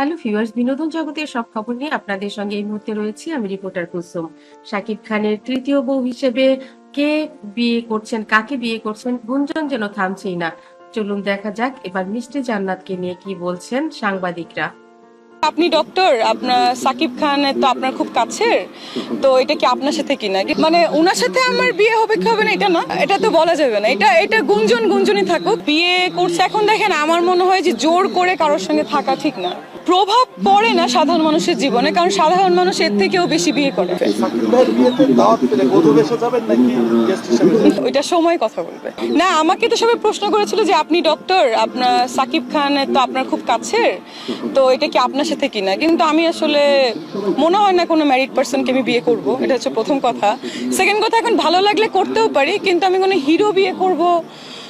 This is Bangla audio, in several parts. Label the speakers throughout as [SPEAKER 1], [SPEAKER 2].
[SPEAKER 1] হ্যালো ভিউয়ার্স, বিনোদন জগতের সব খবর নিয়ে আপনাদের সঙ্গে এই মুহূর্তে রয়েছি আমি রিপোর্টার কুসুম। শাকিব খানের তৃতীয় বউ হিসেবে কে বিয়ে করছেন, কাকে বিয়ে করছেন, গুঞ্জন যেন থামছেই না। চলুন দেখা যাক, এবার মিষ্টি জান্নাতকে নিয়ে কি বলছেন সাংবাদিকরা।
[SPEAKER 2] আপনি ডক্টর আপনার সাকিব খান তো আপনার খুব কাছের। তো এটা কি আপনার সাথে কি না মানে ওনার সাথে আমার বিয়ে হবে কি হবে না, এটা না, এটা তো বলা যাবে না। এটা এটা গুঞ্জন গুঞ্জনই থাকুক। বিয়ে করছে, এখন দেখেন আমার মনে হয় যে জোর করে কারোর সঙ্গে থাকা ঠিক না। প্রভাব পড়ে না সাধারণ মানুষের জীবনে, কারণ সাধারণ মানুষ এর থেকেও বেশি বিয়ে করে। ওইটা সময় কথা বলবে। না, আমাকে তো সবাই প্রশ্ন করেছিল যে আপনি ডক্টর আপনার সাকিব খান তো আপনার খুব কাছের। তো এটা কি আপনার সাথে কিনা কিন্তু আমি আসলে মনে হয় না কোনো ম্যারিড পার্সনকে আমি বিয়ে করব। এটা হচ্ছে প্রথম কথা। সেকেন্ড কথা, এখন ভালো লাগলে করতেও পারি, কিন্তু আমি কোনো হিরো বিয়ে করব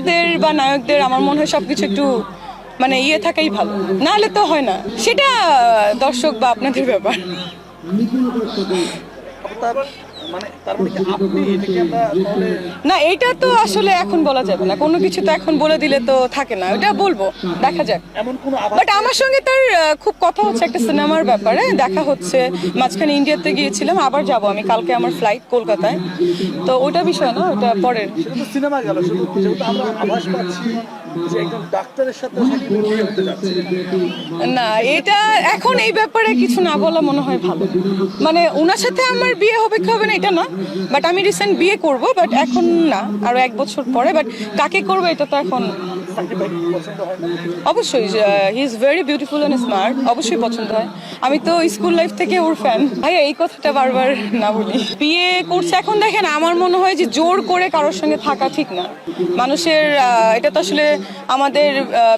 [SPEAKER 2] নায়িকাদের বা নায়কদের আমার মনে হয় সবকিছু একটু মানে ইয়ে থাকাই ভালো। নাহলে তো হয় না। সেটা দর্শক বা আপনাদের ব্যাপার।
[SPEAKER 3] মানে মানে
[SPEAKER 2] না এটা তো আসলে এখন বলা যাবে না। কোনো কিছু তো এখন বলে দিলে তো থাকে না। ওটা বলব দেখা যাক। বাট আমার সঙ্গে তার খুব কথা হচ্ছে একটা সিনেমার ব্যাপারে। দেখা হচ্ছে মাঝখানে ইন্ডিয়াতে গিয়েছিলাম আবার যাব আমি। কালকে আমার ফ্লাইট কলকাতায়। তো ওটা বিষয় না ওটা পরের।
[SPEAKER 3] সিনেমা গেল শুধু আমরা আভাস পাচ্ছি। যে একজন ডাক্তারের সাথে হতে যাচ্ছে।
[SPEAKER 2] না এটা এখন এই ব্যাপারে কিছু না বলা মনে হয় ভালো। মানে ওনার সাথে আমার বিয়ে হবে কি হবে না এটা না বাট আমি রিসেন্ট বিয়ে করব বাট এখন না আরও এক বছর পরে বাট কাকে করব এটা তো এখন অবশ্যই he is very beautiful and smart অবশ্যই পছন্দ হয়। আমি তো স্কুল লাইফ থেকে ওর ফ্যান ভাইয়া, এই কথাটা বারবার না বলি। বিয়ে করছে এখন দেখেন, আমার মনে হয় যে জোর করে কারোর সঙ্গে থাকা ঠিক না। মানুষের এটা তো আসলে আমাদের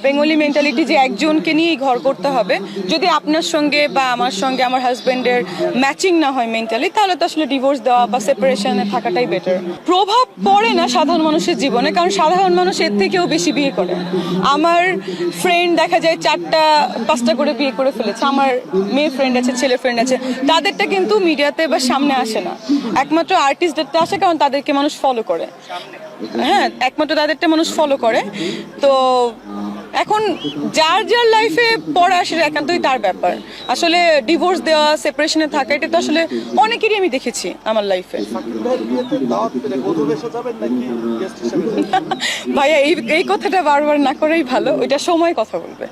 [SPEAKER 2] বেঙ্গলি মেন্টালিটি যে একজনকে নিয়েই ঘর করতে হবে। যদি আপনার সঙ্গে বা আমার সঙ্গে আমার হাজব্যান্ডের ম্যাচিং না হয় মেন্টালি তাহলে তো আসলে ডিভোর্স দেওয়া বা সেপারেশনে থাকাটাই বেটার প্রভাব পড়ে না সাধারণ মানুষের জীবনে, কারণ সাধারণ মানুষ এর থেকেও বেশি বিয়ে করে। আমার ফ্রেন্ড দেখা যায় চারটা পাঁচটা করে বিয়ে করে ফেলেছে। আমার মেয়ে ফ্রেন্ড আছে ছেলে ফ্রেন্ড আছে। তাদেরটা কিন্তু মিডিয়াতে বা সামনে আসে না। একমাত্র আর্টিস্টদেরটা আসে কারণ তাদেরকে মানুষ ফলো করে। হ্যাঁ একমাত্র তাদেরটা মানুষ ফলো করে। তো এখন যার যার লাইফে পড়া সেটা একান্তই তার ব্যাপার। আসলে ডিভোর্স দেওয়া সেপারেশনে থাকা এটা তো আসলে অনেকেরই আমি দেখেছি আমার লাইফে ভাইয়া এই এই কথাটা বারবার না করেই ভালো ওইটা সময় কথা বলবে।